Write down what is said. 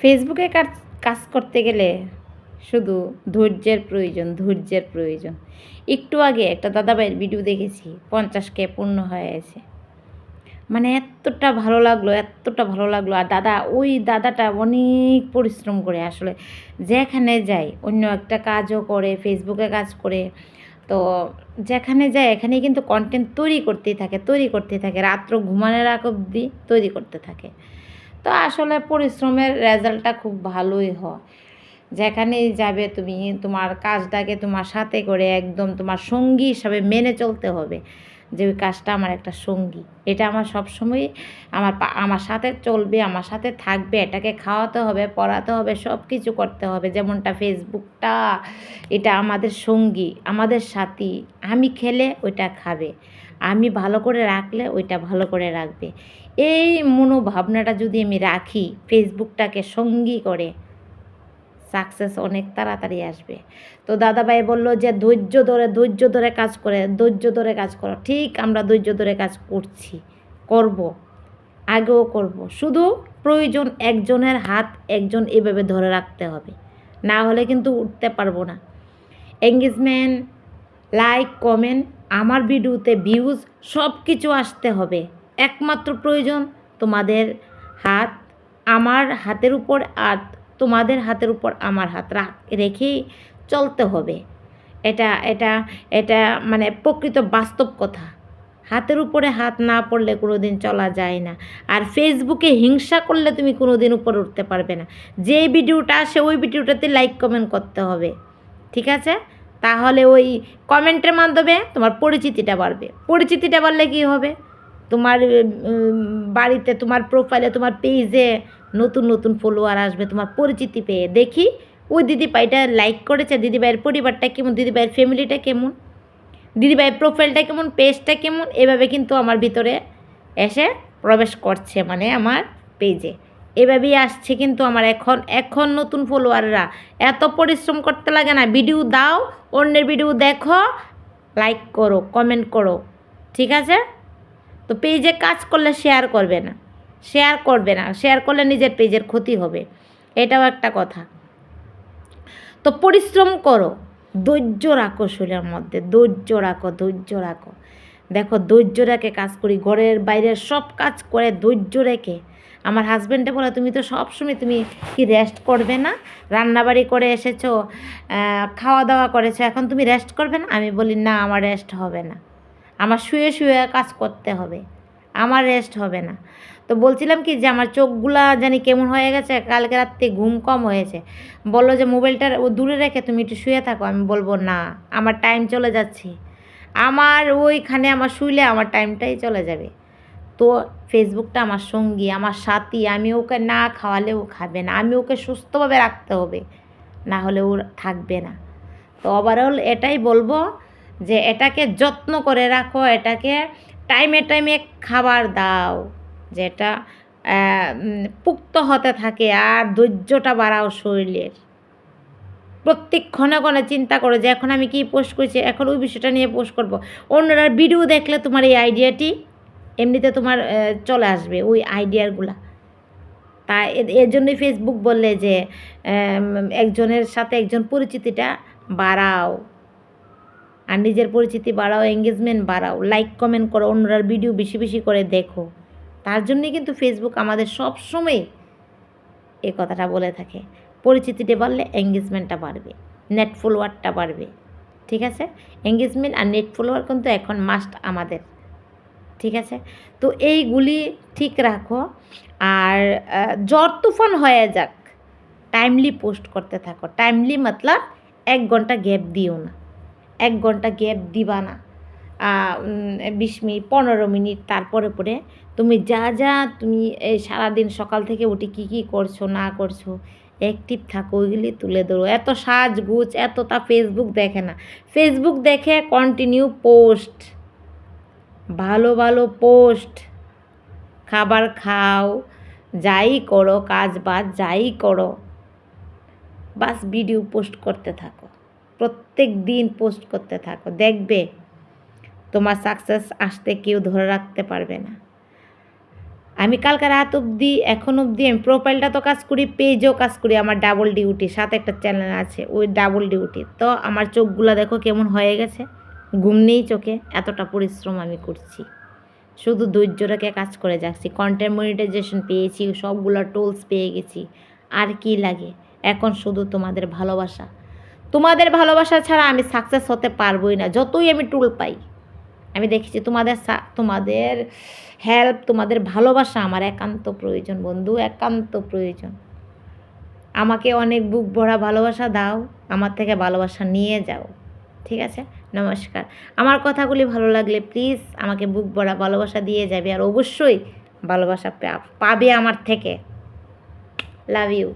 ফেসবুকে কাজ করতে গেলে শুধু ধৈর্যের প্রয়োজন ধৈর্যের প্রয়োজন। একটু আগে একটা দাদাভাইয়ের ভিডিও দেখেছি পঞ্চাশ কে পূর্ণ হয়ে গেছে। মানে এতটা ভালো লাগল, এতটা ভালো লাগল। আর দাদা, ওই দাদাটা অনেক পরিশ্রম করে আসলে। যেখানে যায়, অন্য একটা কাজও করে, ফেসবুকে কাজ করে। তো যেখানে যায় এখানে কিন্তু কন্টেন্ট তৈরি করতেই থাকে, তৈরি করতেই থাকে। রাত্র ঘুমানোর আগ অবধি তৈরি করতে থাকে। তো আসলে পরিশ্রমের রেজাল্টটা খুব ভালোই হয়। যেখানেই যাবে তুমি তোমার কাজটাকে তোমার সাথে করে একদম তোমার সঙ্গী হিসাবে মেনে চলতে হবে যে ওই কাজটা আমার একটা সঙ্গী। এটা আমার সবসময় আমার আমার সাথে চলবে, আমার সাথে থাকবে, এটাকে খাওয়াতে হবে, পড়াতে হবে সব কিছু করতে হবে। যেমনটা ফেসবুকটা, এটা আমাদের সঙ্গী, আমাদের সাথী, আমি খেলে ওইটা খাবে। আমি ভালো করে রাখলে ওইটা ভালো করে রাখবে। এই মনোভাবনাটা যদি আমি রাখি ফেসবুকটাকে সঙ্গী করে সাকসেস অনেক তাড়াতাড়ি আসবে। তো দাদাভাই বলল যে, ধৈর্য ধরে ধৈর্য ধরে কাজ করে, ধৈর্য ধরে কাজ করো। ঠিক আমরা ধৈর্য ধরে কাজ করছি, করব, আগেও করব। শুধু প্রয়োজন একজনের হাত, একজন এভাবে ধরে রাখতে হবে। না হলে কিন্তু উঠতে পারব না। এঙ্গেজমেন্ট লাইক কমেন্ট আমার ভিডিওতে ভিউজ সব কিছু আসতে হবে। একমাত্র প্রয়োজন তোমাদের হাত, আমার হাতের উপর আর তোমাদের হাতের উপর আমার হাত রাখ, রেখেই চলতে হবে। এটা এটা এটা মানে প্রকৃত বাস্তব কথা। হাতের উপরে হাত না পড়লে কোনো দিন চলা যায় না। আর ফেসবুকে হিংসা করলে তুমি কোনো দিন উপরে উঠতে পারবে না। যে ভিডিওটা আসে, ওই ভিডিওটাতে লাইক কমেন্ট করতে হবে। ঠিক আছে? তাহলে ওই কমেন্টের মাধ্যমে তোমার পরিচিতিটা বাড়বে। পরিচিতিটা বাড়লে কী হবে? তোমার বাড়িতে তোমার প্রোফাইলে তোমার পেজে নতুন নতুন ফলোয়ার আসবে, তোমার পরিচিতি পেয়ে। দেখি ওই দিদিভাইটা লাইক করেছে, দিদিভাইয়ের পরিবারটা কেমন, দিদিভাইয়ের ফ্যামিলিটা কেমন? দিদিভাইয়ের প্রোফাইলটা কেমন পেজটা কেমন? এভাবে কিন্তু আমার ভিতরে এসে প্রবেশ করছে মানে আমার পেজে এভাবেই আসছে কিন্তু আমার এখন এখন নতুন ফলোয়াররা এত পরিশ্রম করতে লাগে না। ভিডিও দাও, অন্যের ভিডিও দেখো লাইক করো কমেন্ট করো। ঠিক আছে? তো পেজে কাজ করলে শেয়ার করবে না। শেয়ার করবে না। শেয়ার করলে নিজের পেজের ক্ষতি হবে। এটাও একটা কথা। তো পরিশ্রম করো। ধৈর্য রাখো শরীরের মধ্যে। ধৈর্য রাখো ধৈর্য রাখো। দেখো ধৈর্য রেখে কাজ করি, ঘরের বাইরের সব কাজ করে ধৈর্য রেখে। আমার হাজব্যান্ডে বলে, তুমি তো সবসময় তুমি কি রেস্ট করবে না? রান্নাবাড়ি করে এসেছ খাওয়া দাওয়া করেছ, এখন তুমি রেস্ট করবে না? আমি বলি, না, আমার রেস্ট হবে না। আমার শুয়ে শুয়ে কাজ করতে হবে। আমার রেস্ট হবে না। তো বলছিলাম কি যে, আমার চোখগুলা জানি কেমন হয়ে গেছে, কালকে রাত্রে ঘুম কম হয়েছে। বলল যে, মোবাইলটা ও দূরে রেখে তুমি একটু শুয়ে থাকো। আমি বলব, না, আমার টাইম চলে যাচ্ছে। আমার ওইখানে আমার শুইলে আমার টাইমটাই চলে যাবে। তো ফেসবুকটা আমার সঙ্গী, আমার সাথী, আমি ওকে না খাওয়ালে ও খাবে না। আমি ওকে সুস্থভাবে রাখতে হবে, না হলে ও থাকবে না। তো ওভারঅল এটাই বলব যে এটাকে যত্ন করে রাখো, এটাকে টাইমে টাইমে খাবার দাও, যেটা পুক্ত হতে থাকে আর ধৈর্যটা বাড়াও শরীরের। প্রত্যেক ক্ষণে ক্ষণে চিন্তা করো যে এখন আমি কী পোস্ট করছি, এখন ওই বিষয়টা নিয়ে পোস্ট করব। অন্যরা ভিডিও দেখলে তোমার এই আইডিয়াটি এমনিতে তোমার চলে আসবে, ওই আইডিয়াগুলা তা এর জন্যই ফেসবুক বললে যে একজনের সাথে একজন পরিচিতিটা বাড়াও। আর নিজের পরিচিতি বাড়াও এঙ্গেজমেন্ট বাড়াও। লাইক কমেন্ট করো, অন্যরার ভিডিও বেশি বেশি করে দেখো। তার জন্যই কিন্তু ফেসবুক আমাদের সব সময় এই কথাটা বলে থাকে। পরিচিতিটা বাড়লে এঙ্গেজমেন্টটা বাড়বে নেট ফলোয়ারটা বাড়বে, ঠিক আছে? এঙ্গেজমেন্ট আর নেট ফলোয়ার কিন্তু এখন মাস্ট আমাদের, ঠিক আছে? তো এইগুলি ঠিক রাখো আর জ্বর তুফান হয়ে যাক টাইমলি পোস্ট করতে থাকো। টাইমলি মতলব এক ঘণ্টা গ্যাপ দিও না, এক ঘণ্টা গ্যাপ দিবা না। বিশ মিনিট, পনেরো মিনিট, তারপরে পরে তুমি যা যা তুমি সারাদিন সকাল থেকে উঠে কী কী করছ, না করছ অ্যাক্টিভ থাকো, ওইগুলি তুলে ধরো। এত সাজগুজ, এত তা ফেসবুক দেখে না। ফেসবুক দেখে কন্টিনিউ পোস্ট ভালো ভালো পোস্ট খাবার খাও, যাই করো, কাজ বাজ যাই করো। বাস ভিডিও পোস্ট করতে থাকো। প্রত্যেক দিন পোস্ট করতে থাকো। দেখবে, তোমার সাকসেস আসতে কেউ ধরে রাখতে পারবে না। আমি কালকে রাত অবধি, এখন অবধি আমি প্রোফাইলটা তো কাজ করি পেজও কাজ করি, আমার ডাবল ডিউটি সাথে একটা চ্যানেল আছে, ওই ডাবল ডিউটি তো আমার চোখগুলো দেখো কেমন হয়ে গেছে? ঘুম নেই চোখে, এতটা পরিশ্রম আমি করছি। শুধু ধৈর্যটাকে কাজ করে যাচ্ছি কন্টেন্ট মনিটাইজেশন পেয়েছি, সবগুলো টোলস পেয়ে গেছি। আর কি লাগে? এখন শুধু তোমাদের ভালোবাসা। তোমাদের ভালোবাসা ছাড়া আমি সাকসেস হতে পারবোই না, যতই আমি টুল পাই। আমি দেখেছি তোমাদের তোমাদের হেল্প তোমাদের ভালোবাসা আমার একান্ত প্রয়োজন বন্ধু, একান্ত প্রয়োজন। আমাকে অনেক বুক ভরা ভালোবাসা দাও, আমার থেকে ভালোবাসা নিয়ে যাও। ঠিক আছে? নমস্কার। আমার কথাগুলি ভালো লাগলে প্লিজ আমাকে বুক ভরা ভালোবাসা দিয়ে যাবে আর অবশ্যই ভালোবাসা পাবে আমার থেকে। Love you